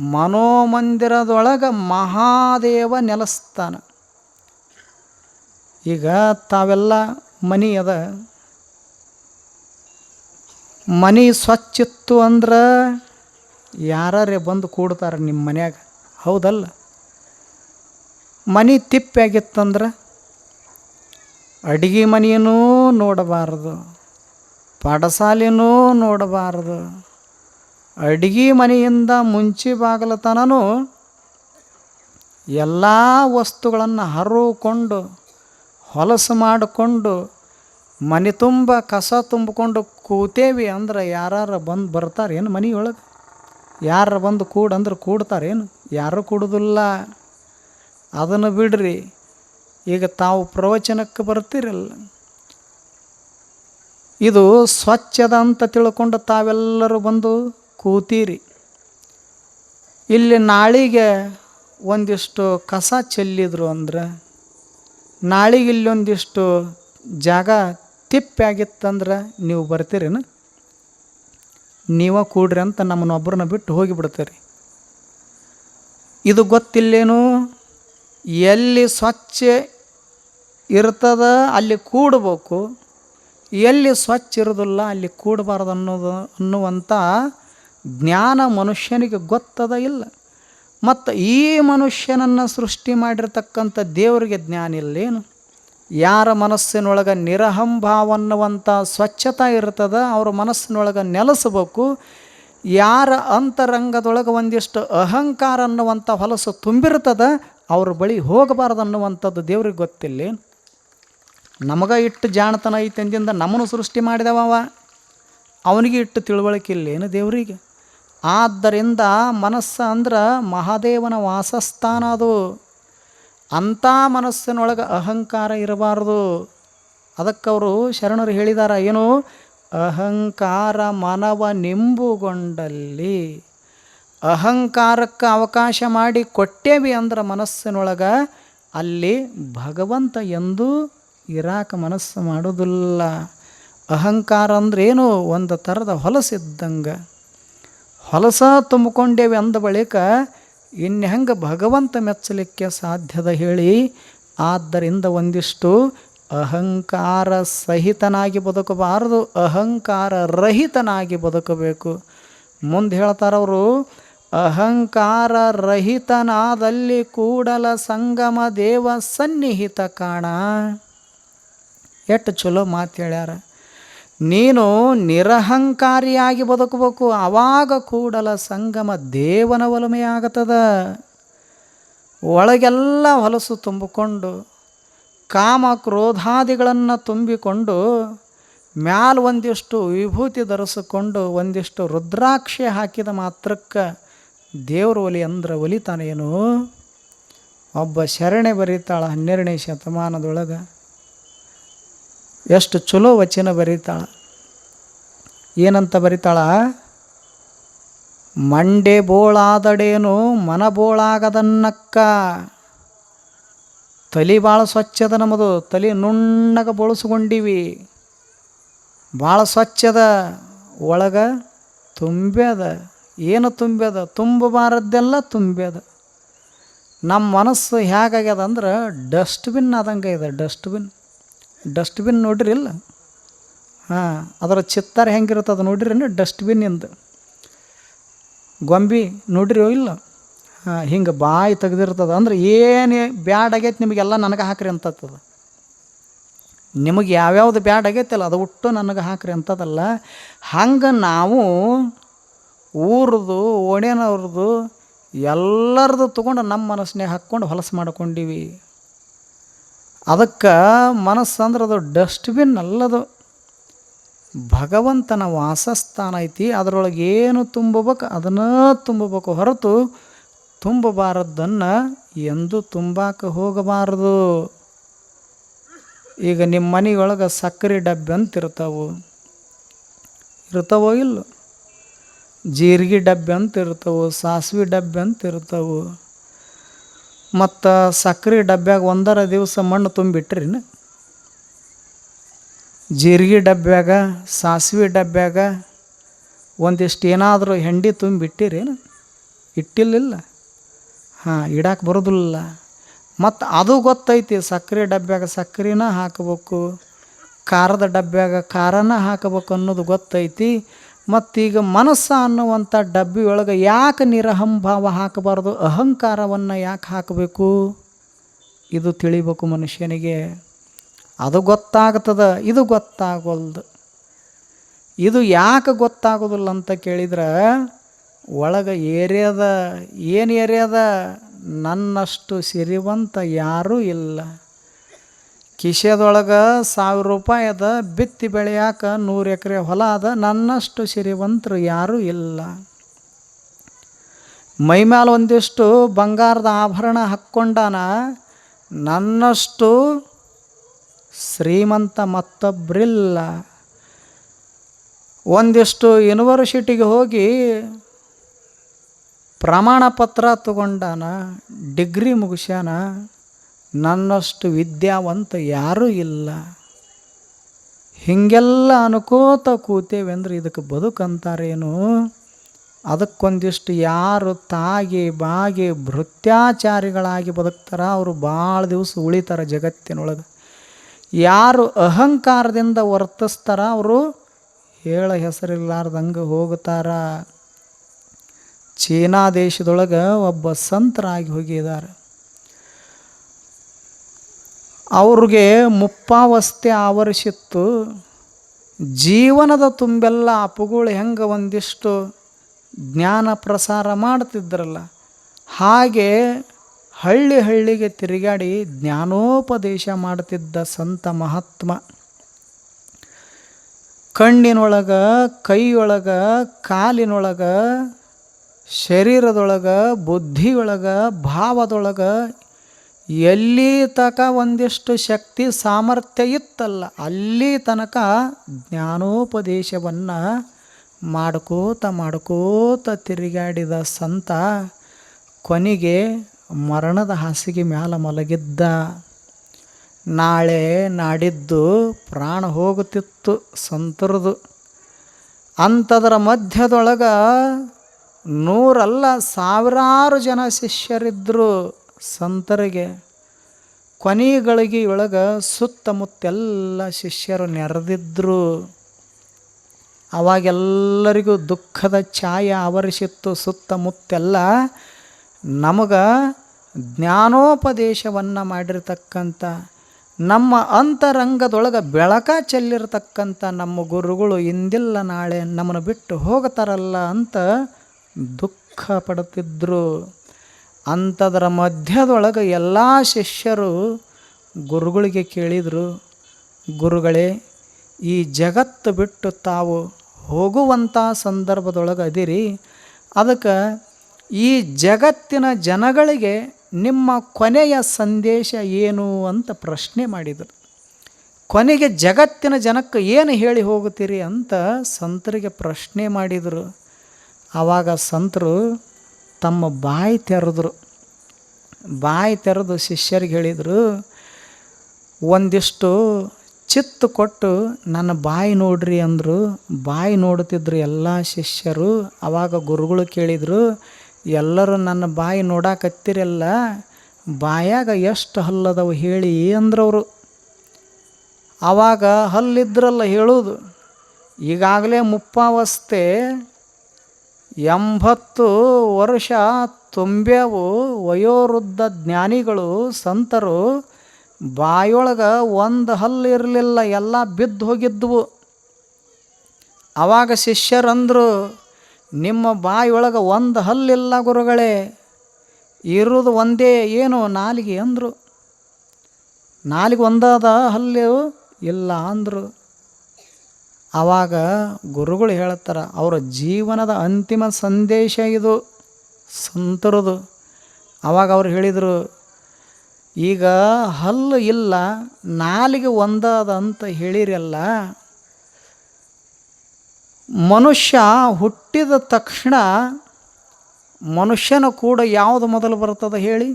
ಮನೋಮಂದಿರದೊಳಗೆ ಮಹಾದೇವ ನೆಲೆಸ್ತಾನ. ಈಗ ತಾವೆಲ್ಲ ಮನಿ ಅದ ಮನಿ ಸ್ವಚ್ಛಿತ್ತು ಅಂದ್ರೆ ಯಾರೇ ಬಂದು ಕೂಡ್ತಾರೆ ನಿಮ್ಮ ಮನ್ಯಾಗ? ಹೌದಲ್ಲ. ಮನೆ ತಿಪ್ಪಾಗಿತ್ತಂದ್ರೆ ಅಡಿಗೆ ಮನೆಯೂ ನೋಡಬಾರ್ದು, ಪಾಠಶಾಲೆನೂ ನೋಡಬಾರ್ದು. ಅಡಿಗೆ ಮನೆಯಿಂದ ಮುಂಚೆ ಬಾಗಲತನೂ ಎಲ್ಲ ವಸ್ತುಗಳನ್ನು ಹರುಕೊಂಡು, ಹೊಲಸು ಮಾಡಿಕೊಂಡು, ಮನೆ ತುಂಬ, ಕಸ ತುಂಬಿಕೊಂಡು ಕೂತೇವಿ ಅಂದ್ರೆ ಯಾರು ಬಂದು ಬರ್ತಾರೇನು ಮನೆಯೊಳಗೆ ಯಾರು ಬಂದು ಕೂಡ ಅಂದ್ರೆ ಕೂಡ್ತಾರೇನು ಯಾರೂ ಕೂಡುದಿಲ್ಲ. ಅದನ್ನು ಬಿಡ್ರಿ, ಈಗ ತಾವು ಪ್ರವಚನಕ್ಕೆ ಬರ್ತೀರಲ್ಲ. ಇದು ಸ್ವಚ್ಛದ ಅಂತ ತಿಳ್ಕೊಂಡು ತಾವೆಲ್ಲರೂ ಬಂದು ಕೂತೀರಿ. ಇಲ್ಲಿ ನಾಳಿಗೆ ಒಂದಿಷ್ಟು ಕಸ ಚೆಲ್ಲಿದ್ರು ಅಂದ್ರೆ, ನಾಳಿಗೆ ಇಲ್ಲಿ ಒಂದಿಷ್ಟು ಜಾಗ ತಿಪ್ಪಾಗಿತ್ತಂದ್ರೆ ನೀವು ಬರ್ತೀರೇನು? ನೀವೇ ಕೂಡ್ರಿ ಅಂತ ನಮ್ಮನ್ನೊಬ್ಬರನ್ನ ಬಿಟ್ಟು ಹೋಗಿಬಿಡ್ತೀರಿ ಇದು ಗೊತ್ತಿಲ್ಲೇನು? ಎಲ್ಲಿ ಸ್ವಚ್ಛ ಇರ್ತದ ಅಲ್ಲಿ ಕೂಡಬೇಕು, ಎಲ್ಲಿ ಸ್ವಚ್ಛ ಇರೋದಿಲ್ಲ ಅಲ್ಲಿ ಕೂಡಬಾರ್ದು ಅನ್ನೋದು ಅನ್ನುವಂಥ ಜ್ಞಾನ ಮನುಷ್ಯನಿಗೆ ಗೊತ್ತದ ಇಲ್ಲ. ಮತ್ತು ಈ ಮನುಷ್ಯನನ್ನು ಸೃಷ್ಟಿ ಮಾಡಿರ್ತಕ್ಕಂಥ ದೇವರಿಗೆ ಜ್ಞಾನ ಇಲ್ಲೇನು? ಯಾರ ಮನಸ್ಸಿನೊಳಗೆ ನಿರಹಂಭಾವ ಅನ್ನುವಂಥ ಸ್ವಚ್ಛತೆ ಇರ್ತದ, ಅವ್ರ ಮನಸ್ಸಿನೊಳಗೆ ನೆಲೆಸಬೇಕು. ಯಾರ ಅಂತರಂಗದೊಳಗೆ ಒಂದಿಷ್ಟು ಅಹಂಕಾರ ಅನ್ನುವಂಥ ಹೊಲಸು ತುಂಬಿರ್ತದ, ಅವ್ರ ಬಳಿ ಹೋಗಬಾರ್ದು ಅನ್ನುವಂಥದ್ದು ದೇವ್ರಿಗೆ ಗೊತ್ತಿಲ್ಲ ನಮಗೆ ಇಟ್ಟು ಜಾಣತನ ಐತೆ ಅಂದಿಂದ ನಮ್ಮನ್ನು ಸೃಷ್ಟಿ ಮಾಡಿದವ ಅವ. ಅವನಿಗೆ ಇಟ್ಟು ತಿಳುವಳಿಕೆ ಇಲ್ಲೇನು ದೇವರಿಗೆ? ಆದ್ದರಿಂದ ಮನಸ್ಸು ಅಂದ್ರೆ ಮಹಾದೇವನ ವಾಸಸ್ಥಾನ ಅದು. ಅಂಥ ಮನಸ್ಸಿನೊಳಗೆ ಅಹಂಕಾರ ಇರಬಾರ್ದು. ಅದಕ್ಕವರು ಶರಣರು ಹೇಳಿದಾರ, ಏನು? ಅಹಂಕಾರ ಮನವ ನಿಂಬುಗೊಂಡಲ್ಲಿ ಅಹಂಕಾರಕ್ಕೆ ಅವಕಾಶ ಮಾಡಿ ಕೊಟ್ಟೇವಿ ಅಂದ್ರೆ ಮನಸ್ಸಿನೊಳಗೆ ಅಲ್ಲಿ ಭಗವಂತ ಎಂದೂ ಇರಾಕ ಮನಸ್ಸು ಮಾಡೋದಿಲ್ಲ. ಅಹಂಕಾರ ಅಂದ್ರೇನು? ಒಂದು ಥರದ ಹೊಲಸಿದ್ದಂಗೆ ಹೊಲಸ ತುಂಬಿಕೊಂಡೇವೆ ಅಂದ ಬಳಿಕ ಇನ್ನು ಹೆಂಗೆ ಭಗವಂತ ಮೆಚ್ಚಲಿಕ್ಕೆ ಸಾಧ್ಯದ ಹೇಳಿ, ಆದ್ದರಿಂದ ಒಂದಿಷ್ಟು ಅಹಂಕಾರ ಸಹಿತನಾಗಿ ಬದುಕಬಾರದು, ಅಹಂಕಾರ ರಹಿತನಾಗಿ ಬದುಕಬೇಕು. ಮುಂದೆ ಹೇಳ್ತಾರವರು ಅಹಂಕಾರ ರಹಿತನಾದಲ್ಲಿ ಕೂಡಲ ಸಂಗಮ ದೇವ ಸನ್ನಿಹಿತ ಕಾಣ. ಎಷ್ಟು ಚಲೋ ಮಾತು ಹೇಳ್ಯಾರ. ನೀನು ನಿರಹಂಕಾರಿಯಾಗಿ ಬದುಕಬೇಕು, ಆವಾಗ ಕೂಡಲ ಸಂಗಮ ದೇವನ ಒಲಮೆಯಾಗತದ. ಒಳಗೆಲ್ಲ ಹೊಲಸು ತುಂಬಿಕೊಂಡು, ಕಾಮ ಕ್ರೋಧಾದಿಗಳನ್ನು ತುಂಬಿಕೊಂಡು, ಮ್ಯಾಲ ಒಂದಿಷ್ಟು ವಿಭೂತಿ ಧರಿಸಿಕೊಂಡು, ಒಂದಿಷ್ಟು ರುದ್ರಾಕ್ಷಿ ಹಾಕಿದ ಮಾತ್ರಕ್ಕೆ ದೇವ್ರ ಒಲಿ ಅಂದ್ರೆ ಒಲಿತಾನೇನು? ಒಬ್ಬ ಶರಣೆ ಬರೀತಾಳ ಹನ್ನೆರಡನೇ ಶತಮಾನದೊಳಗೆ. ಎಷ್ಟು ಚಲೋ ವಚನ ಬರೀತಾಳ. ಏನಂತ ಬರೀತಾಳ? ಮಂಡೆ ಬೋಳಾದಡೇನು ಮನ ಬೋಳಾಗದನ್ನಕ್ಕ. ತಲೆ ಭಾಳ ಸ್ವಚ್ಛದ ನಮ್ಮದು, ತಲೆ ನುಣ್ಣಗೆ ಬಳಸ್ಕೊಂಡಿವಿ. ಭಾಳ ಸ್ವಚ್ಛದ, ಒಳಗೆ ತುಂಬ್ಯದ ಏನು ತುಂಬ್ಯದ ತುಂಬಬಾರದ್ದೆಲ್ಲ ತುಂಬ್ಯದ ನಮ್ಮ ಮನಸ್ಸು ಹೇಗಾಗ್ಯದ ಅಂದ್ರೆ, ಡಸ್ಟ್ಬಿನ್ ಆದಂಗೆ ಇದೆ, ಡಸ್ಟ್ಬಿನ್. ಡಸ್ಟ್ಬಿನ್ ನೋಡ್ರಿ ಇಲ್ಲ? ಹಾಂ, ಅದರ ಚಿತ್ತಾರ ಹೆಂಗಿರ್ತದೆ ನೋಡ್ರಿ ಡಸ್ಟ್ಬಿನ್ನಿಂದ ಗೊಂಬಿ ನೋಡ್ರಿ ಇಲ್ಲ? ಹಾಂ, ಹಿಂಗೆ ಬಾಯಿ ತೆಗೆದಿರ್ತದೆ. ಅಂದ್ರೆ ಏನು ಬ್ಯಾಡ್ ಆಗೈತೆ ನಿಮಗೆಲ್ಲ ನನಗೆ ಹಾಕ್ರಿ ಅಂತತ್ತದ. ನಿಮಗೆ ಯಾವ್ಯಾವ್ದು ಬ್ಯಾಡ್ ಆಗೈತಲ್ಲ, ಅದು ಒಟ್ಟು ನನಗೆ ಹಾಕ್ರಿ ಅಂತದಲ್ಲ. ಹಂಗೆ ನಾವು ಊರದು ಓಣ್ಯನವ್ರದ್ದು ಎಲ್ಲರದು ತೊಗೊಂಡು ನಮ್ಮ ಮನಸ್ಸಿನಾಗ ಹಾಕ್ಕೊಂಡು ಹೊಲಸು ಮಾಡ್ಕೊಂಡಿವಿ. ಅದಕ್ಕೆ ಮನಸ್ಸು ಅಂದ್ರೆ ಅದು ಡಸ್ಟ್ಬಿನ್ ಅಲ್ಲದು. ಭಗವಂತನ ವಾಸಸ್ಥಾನ ಐತಿ, ಅದರೊಳಗೆ ಏನು ತುಂಬಬೇಕು ಅದನ್ನು ತುಂಬಬೇಕು ಹೊರತು ತುಂಬಬಾರದ್ದನ್ನು ಎಂದೂ ತುಂಬಾಕ ಹೋಗಬಾರದು. ಈಗ ನಿಮ್ಮ ಮನೆಯೊಳಗೆ ಸಕ್ಕರೆ ಡಬ್ಬಿ ಅಂತ ಇರ್ತಾವೆ ಇರ್ತಾವೋ ಇಲ್ಲ? ಜೀರಿಗೆ ಡಬ್ಬಿ ಅಂತ ಇರ್ತಾವೆ ಸಾಸಿವೆ ಡಬ್ಬಿ ಅಂತ ಇರ್ತಾವೆ ಮತ್ತು ಸಕ್ಕರೆ ಡಬ್ಬ್ಯಾಗ ಒಂದರ ದಿವಸ ಮಣ್ಣು ತುಂಬಿಟ್ರಿನ ಜೀರಿಗೆ ಡಬ್ಬ್ಯಾಗ ಸಾಸಿವೆ ಡಬ್ಬ್ಯಾಗ ಒಂದಿಷ್ಟು ಏನಾದರೂ ಹೆಂಡಿ ತುಂಬಿಟ್ಟಿರೇನು ಇಟ್ಟಿಲ್ಲ ಹಾಂ ಇಡಕ್ಕೆ ಬರೋದಿಲ್ಲ. ಮತ್ತು ಅದು ಗೊತ್ತೈತಿ ಸಕ್ಕರೆ ಡಬ್ಬ್ಯಾಗ ಸಕ್ಕರೆನ ಹಾಕಬೇಕು, ಖಾರದ ಡಬ್ಬ್ಯಾಗ ಖಾರನ ಹಾಕಬೇಕು ಅನ್ನೋದು ಗೊತ್ತೈತಿ. ಮತ್ತೀಗ ಮನಸ್ಸು ಅನ್ನುವಂಥ ಡಬ್ಬಿ ಒಳಗೆ ಯಾಕೆ ನಿರಹಂಭಾವ ಹಾಕಬಾರ್ದು? ಅಹಂಕಾರವನ್ನು ಯಾಕೆ ಹಾಕಬೇಕು? ಇದು ತಿಳಿಬೇಕು ಮನುಷ್ಯನಿಗೆ. ಅದು ಗೊತ್ತಾಗ್ತದ, ಇದು ಗೊತ್ತಾಗೋಲ್ದು. ಇದು ಯಾಕೆ ಗೊತ್ತಾಗೋದಿಲ್ಲ ಅಂತ ಕೇಳಿದ್ರೆ, ಒಳಗೆ ಏರಿಯಾದ, ಏನು ಏರಿಯಾದ? ನನ್ನಷ್ಟು ಸಿರಿವಂತ ಯಾರೂ ಇಲ್ಲ. ಕಿಶೆದೊಳಗೆ ಸಾವಿರ ರೂಪಾಯಿ ಅದ, ಬಿತ್ತಿ ಬೆಳೆಯಾಕ ನೂರು ಎಕರೆ ಹೊಲ ಅದ, ನನ್ನಷ್ಟು ಸಿರಿವಂತರು ಯಾರೂ ಇಲ್ಲ. ಮೈಮ್ಯಾಲ ಒಂದಿಷ್ಟು ಬಂಗಾರದ ಆಭರಣ ಹಾಕ್ಕೊಂಡಾನ, ನನ್ನಷ್ಟು ಶ್ರೀಮಂತ ಮತ್ತೊಬ್ಬರಿಲ್ಲ ಒಂದಿಷ್ಟು ಯೂನಿವರ್ಸಿಟಿಗೆ ಹೋಗಿ ಪ್ರಮಾಣ ಪತ್ರ ತಗೊಂಡಾನ, ಡಿಗ್ರಿ ಮುಗಿಸ್ಯಾನ ನನ್ನಷ್ಟು ವಿದ್ಯಾವಂತ ಯಾರೂ ಇಲ್ಲ. ಹೀಗೆಲ್ಲ ಅನುಕೋತ ಕೂತೇವೆ ಅಂದ್ರೆ ಇದಕ್ಕೆ ಬದುಕಂತಾರೇನು? ಅದಕ್ಕೊಂದಿಷ್ಟು ಯಾರು ತಾಗಿ, ಬಾಗಿ, ಭೃತ್ಯಾಚಾರಿಗಳಾಗಿ ಬದುಕ್ತಾರ, ಅವರು ಭಾಳ ದಿವಸ ಉಳಿತಾರ ಜಗತ್ತಿನೊಳಗೆ. ಯಾರು ಅಹಂಕಾರದಿಂದ ವರ್ತಿಸ್ತಾರ, ಅವರು ಹೇಳ ಹೆಸರಿಲ್ಲಾರ್ದಂಗೆ ಹೋಗ್ತಾರ ಚೀನಾ ದೇಶದೊಳಗೆ ಒಬ್ಬ ಸಂತರಾಗಿ ಹೋಗಿದ್ದಾರೆ ಅವ್ರಿಗೆ ಮುಪ್ಪಾವಸ್ಥೆ ಆವರಿಸಿತ್ತು. ಜೀವನದ ತುಂಬೆಲ್ಲ ಅಪುಗಳು ಹೆಂಗೆ ಒಂದಿಷ್ಟು ಜ್ಞಾನ ಪ್ರಸಾರ ಮಾಡ್ತಿದ್ರಲ್ಲ. ಹಾಗೆ ಹಳ್ಳಿ ಹಳ್ಳಿಗೆ ತಿರುಗಾಡಿ ಜ್ಞಾನೋಪದೇಶ ಮಾಡ್ತಿದ್ದ ಸಂತ ಮಹಾತ್ಮ. ಕಣ್ಣಿನೊಳಗೆ, ಕೈಯೊಳಗೆ, ಕಾಲಿನೊಳಗೆ, ಶರೀರದೊಳಗೆ, ಬುದ್ಧಿಯೊಳಗೆ, ಭಾವದೊಳಗೆ ಎಲ್ಲಿ ತನಕ ಒಂದಿಷ್ಟು ಶಕ್ತಿ ಸಾಮರ್ಥ್ಯ ಇತ್ತಲ್ಲ, ಅಲ್ಲಿ ತನಕ ಜ್ಞಾನೋಪದೇಶವನ್ನು ಮಾಡ್ಕೋತ ಮಾಡ್ಕೋತ ತಿರುಗಾಡಿದ ಸಂತ ಕೊನೆಗೆ ಮರಣದ ಹಾಸಿಗೆ ಮ್ಯಾಲ ಮಲಗಿದ್ದ. ನಾಳೆ ನಾಡಿದ್ದು ಪ್ರಾಣ ಹೋಗುತ್ತಿತ್ತು ಸಂತರದು. ಅಂಥದರ ಮಧ್ಯದೊಳಗ ನೂರಲ್ಲ ಸಾವಿರಾರು ಜನ ಶಿಷ್ಯರಿದ್ದರು ಸಂತರಿಗೆ ಕೊನೆಗಳಿಗೆಯೊಳಗೆ ಸುತ್ತಮುತ್ತೆಲ್ಲ ಶಿಷ್ಯರು ನೆರೆದಿದ್ದರು ಅವಾಗೆಲ್ಲರಿಗೂ ದುಃಖದ ಛಾಯ ಆವರಿಸಿತ್ತು. ಸುತ್ತಮುತ್ತೆಲ್ಲ ನಮಗೆ ಜ್ಞಾನೋಪದೇಶವನ್ನು ಮಾಡಿರ್ತಕ್ಕಂಥ ನಮ್ಮ ಅಂತರಂಗದೊಳಗೆ ಬೆಳಕ ಚೆಲ್ಲಿರ್ತಕ್ಕಂಥ ನಮ್ಮ ಗುರುಗಳು ಇಂದಿಲ್ಲ ನಾಳೆ ನಮ್ಮನ್ನು ಬಿಟ್ಟು ಹೋಗ್ತಾರಲ್ಲ ಅಂತ ದುಃಖ ಪಡುತ್ತಿದ್ದರು ಅಂಥದ್ರ ಮಧ್ಯದೊಳಗೆ ಎಲ್ಲ ಶಿಷ್ಯರು ಗುರುಗಳಿಗೆ ಕೇಳಿದರು, ಗುರುಗಳೇ, ಈ ಜಗತ್ತು ಬಿಟ್ಟು ತಾವು ಹೋಗುವಂಥ ಸಂದರ್ಭದೊಳಗೆ ಅದಿರಿ. ಅದಕ್ಕೆ ಈ ಜಗತ್ತಿನ ಜನಗಳಿಗೆ ನಿಮ್ಮ ಕೊನೆಯ ಸಂದೇಶ ಏನು? ಅಂತ ಪ್ರಶ್ನೆ ಮಾಡಿದರು. ಕೊನೆಗೆ ಜಗತ್ತಿನ ಜನಕ್ಕೆ ಏನು ಹೇಳಿ ಹೋಗುತ್ತೀರಿ? ಅಂತ ಸಂತರಿಗೆ ಪ್ರಶ್ನೆ ಮಾಡಿದರು. ಆವಾಗ ಸಂತರು ತಮ್ಮ ಬಾಯಿ ತೆರೆದ್ರು. ಬಾಯಿ ತೆರೆದು ಶಿಷ್ಯರಿಗೆ ಹೇಳಿದರು, ಒಂದಿಷ್ಟು ಚಿತ್ತು ಕೊಟ್ಟು ನನ್ನ ಬಾಯಿ ನೋಡ್ರಿ ಅಂದರು. ಬಾಯಿ ನೋಡುತ್ತಿದ್ದರು ಎಲ್ಲ ಶಿಷ್ಯರು. ಆವಾಗ ಗುರುಗಳು ಕೇಳಿದರು, ಎಲ್ಲರೂ ನನ್ನ ಬಾಯಿ ನೋಡಾಕತ್ತಿರಲ್ಲ, ಬಾಯಾಗ ಎಷ್ಟು ಹಲ್ಲದವು ಹೇಳಿ ಅಂದ್ರವರು. ಆವಾಗ ಹಲ್ಲಿದ್ರಲ್ಲ ಹೇಳೋದು ಈಗಾಗಲೇ ಮುಪ್ಪಾವಸ್ಥೆ ಎಂಬತ್ತು ವರ್ಷ ತುಂಬ್ಯವು ವಯೋವೃದ್ಧ ಜ್ಞಾನಿಗಳು, ಸಂತರು, ಬಾಯೊಳಗೆ ಒಂದು ಹಲ್ಲು ಇರಲಿಲ್ಲ, ಎಲ್ಲ ಬಿದ್ದು ಹೋಗಿದ್ದವು ಆವಾಗ ಶಿಷ್ಯರಂದರು, ನಿಮ್ಮ ಬಾಯೊಳಗೆ ಒಂದು ಹಲ್ಲಿಲ್ಲ ಗುರುಗಳೇ, ಇರೋದು ಒಂದೇ ಏನು ನಾಲಿಗೆ ಅಂದರು. ನಾಲಿಗೆ ಒಂದಾದ ಹಲ್ಲು ಇಲ್ಲ ಅಂದರು. ಆವಾಗ ಗುರುಗಳು ಹೇಳ್ತಾರೆ ಅವರ ಜೀವನದ ಅಂತಿಮ ಸಂದೇಶ ಇದು ಸಂತರದು. ಆವಾಗ ಅವ್ರು ಹೇಳಿದರು, ಈಗ ಹಲ್ಲು ಇಲ್ಲ, ನಾಲಿಗೆ ಒಂದಾದ ಅಂತ ಹೇಳಿರಲ್ಲ ಮನುಷ್ಯ ಹುಟ್ಟಿದ ತಕ್ಷಣ ಮನುಷ್ಯನ ಕೂಡ ಯಾವುದು ಮೊದಲು ಬರ್ತದೆ ಹೇಳಿ?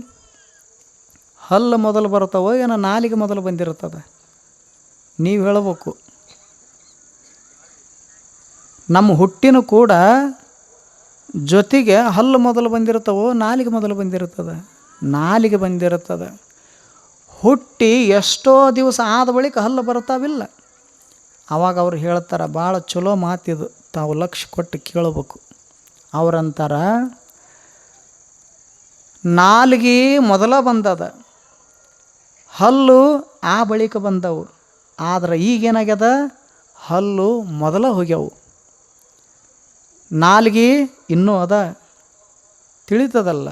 ಹಲ್ಲು ಮೊದಲು ಬರ್ತವೋ ಏನೋ ನಾಲಿಗೆ ಮೊದಲು ಬಂದಿರ್ತದೆ ನೀವು ಹೇಳಬೇಕು. ನಮ್ಮ ಹುಟ್ಟಿನ ಕೂಡ ಜೊತೆಗೆ ಹಲ್ಲು ಮೊದಲು ಬಂದಿರ್ತವೋ ನಾಲಿಗೆ ಮೊದಲು ಬಂದಿರ್ತದೆ ನಾಲಿಗೆ ಬಂದಿರುತ್ತದೆ. ಹುಟ್ಟಿ ಎಷ್ಟೋ ದಿವಸ ಆದ ಬಳಿಕ ಹಲ್ಲು ಬರ್ತಾವಿಲ್ಲ ಆವಾಗ ಅವ್ರು ಹೇಳ್ತಾರೆ ಭಾಳ ಚಲೋ ಮಾತಿದು, ತಾವು ಲಕ್ಷ್ಯ ಕೊಟ್ಟು ಕೇಳಬೇಕು. ಅವ್ರಂತಾರ, ನಾಲಿಗೆ ಮೊದಲ ಬಂದದ, ಹಲ್ಲು ಆ ಬಳಿಕ ಬಂದವು, ಆದ್ರೆ ಈಗೇನಾಗ್ಯದ? ಹಲ್ಲು ಮೊದಲ ಹೋಗ್ಯವು. ನಾಲ್ಗೆ ಇನ್ನೂ ಅದ. ತಿಳಿತದಲ್ಲ.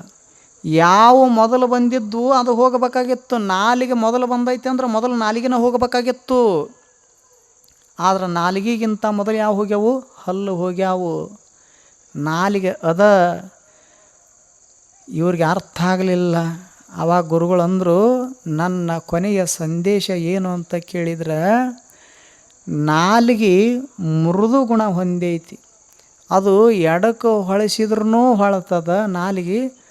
ಯಾವ ಮೊದಲು ಬಂದಿದ್ದು ಅದು ಹೋಗಬೇಕಾಗಿತ್ತು. ನಾಲಿಗೆ ಮೊದಲು ಬಂದೈತೆ ಅಂದ್ರೆ ಮೊದಲು ನಾಲಿಗೆನ ಹೋಗಬೇಕಾಗಿತ್ತು. ಆದ್ರೆ ನಾಲಿಗೆಗಿಂತ ಮೊದಲು ಯಾವ ಹೋಗ್ಯಾವು? ಹಲ್ಲು ಹೋಗ್ಯಾವು. ನಾಲಿಗೆ ಅದ. ಇವ್ರಿಗೆ ಅರ್ಥ ಆಗಲಿಲ್ಲ. ಅವಾಗ ಗುರುಗಳು ಅಂದರು, ನನ್ನ ಕೊನೆಯ ಸಂದೇಶ ಏನು ಅಂತ ಕೇಳಿದ್ರೆ, ನಾಲಿಗೆ ಮೃದು ಗುಣ ಹೊಂದೈತಿ. ಅದು ಎಡಕ್ಕೆ ಹೊಳಸಿದ್ರೂ ಹೊಳತದ, ನಾಲಿಗೆ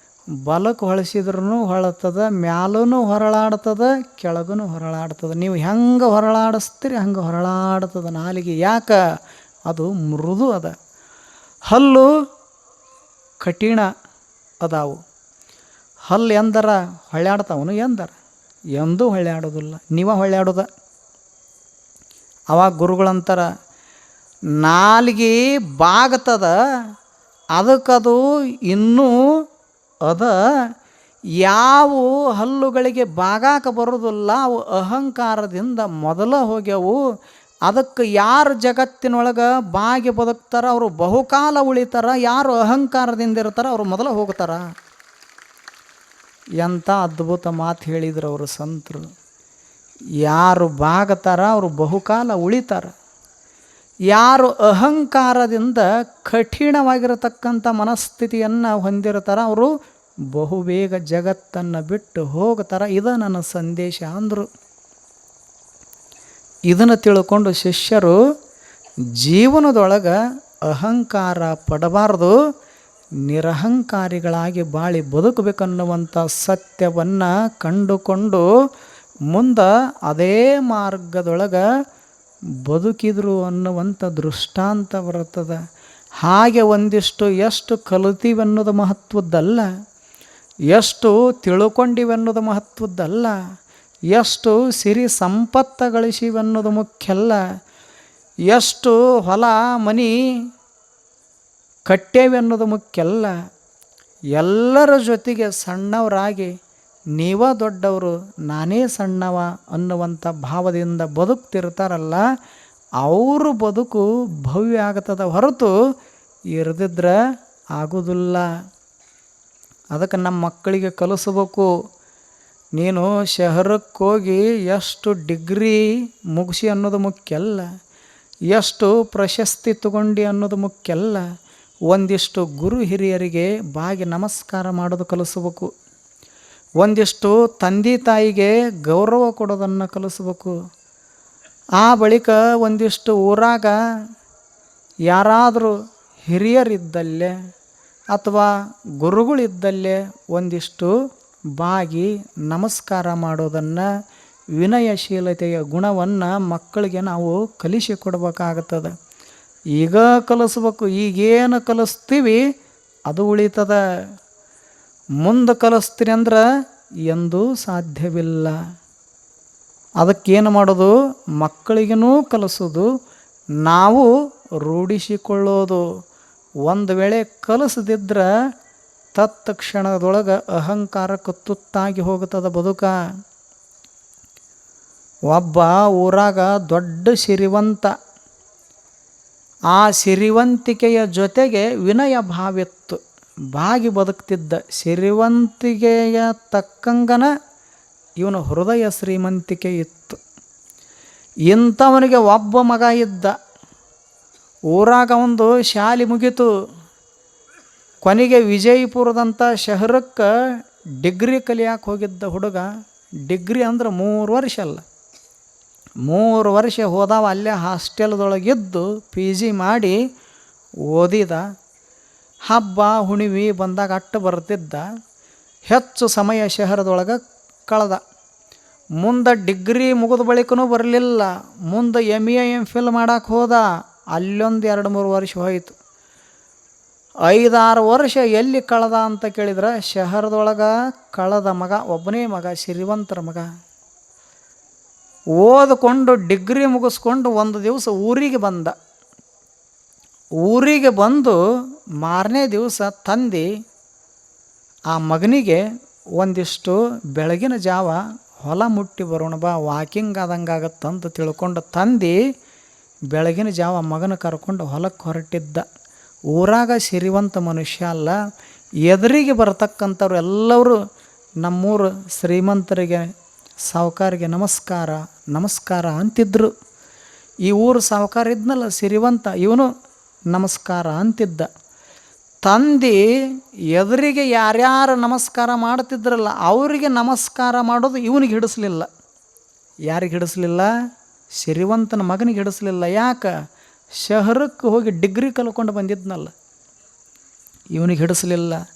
ಬಲಕ್ಕೆ ಹೊಳಸಿದ್ರೂ ಹೊಳತದ ಮ್ಯಾಲೂ ಹೊರಳಾಡ್ತದ ಕೆಳಗೂ ಹೊರಳಾಡ್ತದ. ನೀವು ಹೆಂಗೆ ಹೊರಳಾಡಿಸ್ತೀರಿ ಹಂಗೆ ಹೊರಳಾಡ್ತದ ನಾಲಿಗೆ. ಯಾಕೆ? ಅದು ಮೃದು ಅದ. ಹಲ್ಲು ಕಠಿಣ ಅದಾವು. ಹಲ್ಲು ಎಂದರ? ಹೊಳ್ಯಾಡ್ತಾವನು ಎಂದರ? ಎಂದೂ ಹೊಳ್ಯಾಡೋದಿಲ್ಲ. ನೀವ ಹೊಳ್ಯಾಡೋದ? ಅವಾಗ ಗುರುಗಳಂತಾರ ನಾಲ್ಗೆ ಬಾಗ್ತದ, ಅದಕ್ಕದು ಇನ್ನೂ ಅದ. ಯಾವ ಹಲ್ಲುಗಳಿಗೆ ಬಾಗಾಕ ಬರೋದಿಲ್ಲ, ಅವು ಅಹಂಕಾರದಿಂದ ಮೊದಲ ಹೋಗ್ಯವು. ಅದಕ್ಕೆ ಯಾರು ಜಗತ್ತಿನೊಳಗೆ ಬಾಗಿ ಬದುಕ್ತಾರ, ಅವರು ಬಹುಕಾಲ ಉಳಿತಾರ, ಯಾರು ಅಹಂಕಾರದಿಂದ ಇರ್ತಾರ, ಅವರು ಮೊದಲ ಹೋಗ್ತಾರ. ಎಂಥ ಅದ್ಭುತ ಮಾತು ಹೇಳಿದ್ರು ಅವರು ಸಂತರು. ಯಾರು ಬಾಗತಾರ, ಅವರು ಬಹುಕಾಲ ಉಳಿತಾರ. ಯಾರು ಅಹಂಕಾರದಿಂದ ಕಠಿಣವಾಗಿರತಕ್ಕಂಥ ಮನಸ್ಥಿತಿಯನ್ನು ಹೊಂದಿರ್ತಾರ, ಅವರು ಬಹುಬೇಗ ಜಗತ್ತನ್ನು ಬಿಟ್ಟು ಹೋಗ್ತಾರ. ಇದು ನನ್ನ ಸಂದೇಶ ಅಂದರು. ಇದನ್ನು ತಿಳ್ಕೊಂಡು ಶಿಷ್ಯರು ಜೀವನದೊಳಗೆ ಅಹಂಕಾರ ಪಡಬಾರ್ದು, ನಿರಹಂಕಾರಿಗಳಾಗಿ ಬಾಳಿ ಬದುಕಬೇಕನ್ನುವಂಥ ಸತ್ಯವನ್ನು ಕಂಡುಕೊಂಡು ಮುಂದೆ ಅದೇ ಮಾರ್ಗದೊಳಗೆ ಬದುಕಿದ್ರು ಅನ್ನುವಂಥ ದೃಷ್ಟಾಂತ ಬರುತ್ತದೆ. ಹಾಗೆ ಒಂದಿಷ್ಟು ಎಷ್ಟು ಕಲಿತೀವಿ ಅನ್ನೋದು ಮಹತ್ವದ್ದಲ್ಲ. ಎಷ್ಟು ತಿಳ್ಕೊಂಡಿವೆನ್ನೋದು ಮಹತ್ವದ್ದಲ್ಲ. ಎಷ್ಟು ಸಿರಿ ಸಂಪತ್ತ ಗಳಿಸಿವೆನ್ನೋದು ಮುಖ್ಯಲ್ಲ. ಎಷ್ಟು ಹೊಲ, ಮನಿ ಕಟ್ಟೇವೆನ್ನೋದು ಅನ್ನೋದು ಮುಖ್ಯ ಅಲ್ಲ ಎಲ್ಲರ ಜೊತೆಗೆ ಸಣ್ಣವರಾಗಿ ನೀವ ದೊಡ್ಡವರು, ನಾನೇ ಸಣ್ಣವ ಅನ್ನುವಂಥ ಭಾವದಿಂದ ಬದುಕ್ತಿರ್ತಾರಲ್ಲ, ಅವರು ಬದುಕು ಭವ್ಯ ಆಗ್ತದ ಹೊರತು ಇರದಿದ್ರೆ ಆಗೋದಿಲ್ಲ. ಅದಕ್ಕೆ ನಮ್ಮ ಮಕ್ಕಳಿಗೆ ಕಲಿಸ್ಬೇಕು. ನೀನು ಶಹರಕ್ಕೆ ಹೋಗಿ ಎಷ್ಟು ಡಿಗ್ರಿ ಮುಗಿಸಿ ಅನ್ನೋದು ಮುಖ್ಯ ಅಲ್ಲ ಎಷ್ಟು ಪ್ರಶಸ್ತಿ ತಗೊಂಡು ಅನ್ನೋದು ಮುಖ್ಯ ಅಲ್ಲ ಒಂದಿಷ್ಟು ಗುರು ಹಿರಿಯರಿಗೆ ಬಾಗಿ ನಮಸ್ಕಾರ ಮಾಡೋದು ಕಲಿಸ್ಬೇಕು. ಒಂದಿಷ್ಟು ತಂದೆ ತಾಯಿಗೆ ಗೌರವ ಕೊಡೋದನ್ನು ಕಲಿಸ್ಬೇಕು. ಆ ಬಳಿಕ ಒಂದಿಷ್ಟು ಊರಾಗ ಯಾರಾದರೂ ಹಿರಿಯರಿದ್ದಲ್ಲೇ ಅಥವಾ ಗುರುಗಳಿದ್ದಲ್ಲೇ ಒಂದಿಷ್ಟು ಬಾಗಿ ನಮಸ್ಕಾರ ಮಾಡೋದನ್ನು ವಿನಯಶೀಲತೆಯ ಗುಣವನ್ನು ಮಕ್ಕಳಿಗೆ ನಾವು ಕಲಿಸಿಕೊಡ್ಬೇಕಾಗ್ತದೆ ಈಗ ಕಲಿಸ್ಬೇಕು, ಈಗೇನು ಕಲಿಸ್ತೀವಿ, ಅದು ಉಳಿತದ. ಮುಂದೆ ಕಲಿಸ್ತೀರಿ ಅಂದ್ರೆ ಎಂದೂ ಸಾಧ್ಯವಿಲ್ಲ. ಅದಕ್ಕೇನು ಮಾಡೋದು? ಮಕ್ಕಳಿಗೂ ಕಲಿಸೋದು. ನಾವು ರೂಢಿಸಿಕೊಳ್ಳೋದು. ಒಂದು ವೇಳೆ ಕಲಿಸದಿದ್ರೆ ತತ್ಕ್ಷಣದೊಳಗೆ ಅಹಂಕಾರಕ್ಕೆ ತುತ್ತಾಗಿ ಹೋಗುತ್ತದೆ ಬದುಕ. ಒಬ್ಬ ಊರಾಗ ದೊಡ್ಡ ಸಿರಿವಂತ. ಆ ಸಿರಿವಂತಿಕೆಯ ಜೊತೆಗೆ ವಿನಯ ಭಾವಿತ್ತು ಬಾಗಿ ಬದುಕ್ತಿದ್ದ ಸಿರಿವಂತಿಕೆಯ ತಕ್ಕಂಗನ ಇವನ ಹೃದಯ ಶ್ರೀಮಂತಿಕೆ ಇತ್ತು. ಇಂಥವನಿಗೆ ಒಬ್ಬ ಮಗ ಇದ್ದ. ಊರಾಗ ಒಂದು ಶಾಲೆ ಮುಗೀತು. ಕೊನೆಗೆ ವಿಜಯಪುರದಂಥ ಶಹರಕ್ಕೆ ಡಿಗ್ರಿ ಕಲಿಯಾಕೆ ಹೋಗಿದ್ದ ಹುಡುಗ. ಡಿಗ್ರಿ ಅಂದ್ರೆ ಮೂರು ವರ್ಷ ಅಲ್ಲ. ಮೂರು ವರ್ಷ ಹೋದಾವ ಅಲ್ಲೇ ಹಾಸ್ಟೆಲ್ದೊಳಗಿದ್ದು ಪಿ ಜಿ ಮಾಡಿ ಓದಿದ. ಹಬ್ಬ ಹುಣಿವಿ ಬಂದಾಗ ಅಟ್ಟು ಬರ್ತಿದ್ದ ಹೆಚ್ಚು ಸಮಯ ಶಹರದೊಳಗೆ ಕಳೆದ. ಮುಂದೆ ಡಿಗ್ರಿ ಮುಗಿದ ಬಳಿಕನೂ ಬರಲಿಲ್ಲ. ಮುಂದೆ ಎಂ ಎ ಎಂ ಫಿಲ್ ಮಾಡೋಕ್ಕೆ ಹೋದ. ಅಲ್ಲೊಂದು ಎರಡು ಮೂರು ವರ್ಷ ಹೋಯಿತು. ಐದಾರು ವರ್ಷ ಎಲ್ಲಿ ಕಳೆದ ಅಂತ ಕೇಳಿದ್ರೆ ಶಹರದೊಳಗೆ ಕಳೆದ ಮಗ, ಒಬ್ಬನೇ ಮಗ ಶ್ರೀವಂತರ ಮಗ. ಓದಿಕೊಂಡು ಡಿಗ್ರಿ ಮುಗಿಸ್ಕೊಂಡು ಒಂದು ದಿವಸ ಊರಿಗೆ ಬಂದ. ಊರಿಗೆ ಬಂದು ಮಾರನೇ ದಿವಸ ತಂದು ಆ ಮಗನಿಗೆ ಒಂದಿಷ್ಟು ಬೆಳಗಿನ ಜಾವ ಹೊಲ ಮುಟ್ಟಿ ಬರೋಣ ಬಾ ವಾಕಿಂಗ್ ಆದಂಗಾಗತ್ತಂತ ತಿಳ್ಕೊಂಡು ತಂದು ಬೆಳಗಿನ ಜಾವ ಮಗನ ಕರ್ಕೊಂಡು ಹೊಲಕ್ಕೆ ಹೊರಟಿದ್ದ. ಊರಾಗ ಸಿರಿವಂತ ಮನುಷ್ಯ ಅಲ್ಲ, ಎದುರಿಗೆ ಬರತಕ್ಕಂಥವ್ರು ಎಲ್ಲರೂ ನಮ್ಮೂರು ಶ್ರೀಮಂತರಿಗೆ ಸಾವುಕಾರಿಗೆ ನಮಸ್ಕಾರ ನಮಸ್ಕಾರ ಅಂತಿದ್ರು. ಈ ಊರು ಸಾವುಕಾರ ಇದ್ನಲ್ಲ, ಸಿರಿವಂತ, ಇವನು ನಮಸ್ಕಾರ ಅಂತಿದ್ದ. ತಂದೆ ಎದುರಿಗೆ ಯಾರ್ಯಾರು ನಮಸ್ಕಾರ ಮಾಡ್ತಿದ್ರಲ್ಲ, ಅವರಿಗೆ ನಮಸ್ಕಾರ ಮಾಡೋದು ಇವನಿಗೆ ಹಿಡಿಸ್ಲಿಲ್ಲ. ಯಾರಿಗೆ ಹಿಡಿಸ್ಲಿಲ್ಲ? ಸಿರಿವಂತನ ಮಗನಿಗೆ ಹಿಡಿಸ್ಲಿಲ್ಲ. ಯಾಕೆ? ಶಹರಕ್ಕೆ ಹೋಗಿ ಡಿಗ್ರಿ ಕಲ್ಕೊಂಡು ಬಂದಿದ್ನಲ್ಲ. ಇವನಿಗೆ ಹಿಡಿಸ್ಲಿಲ್ಲ.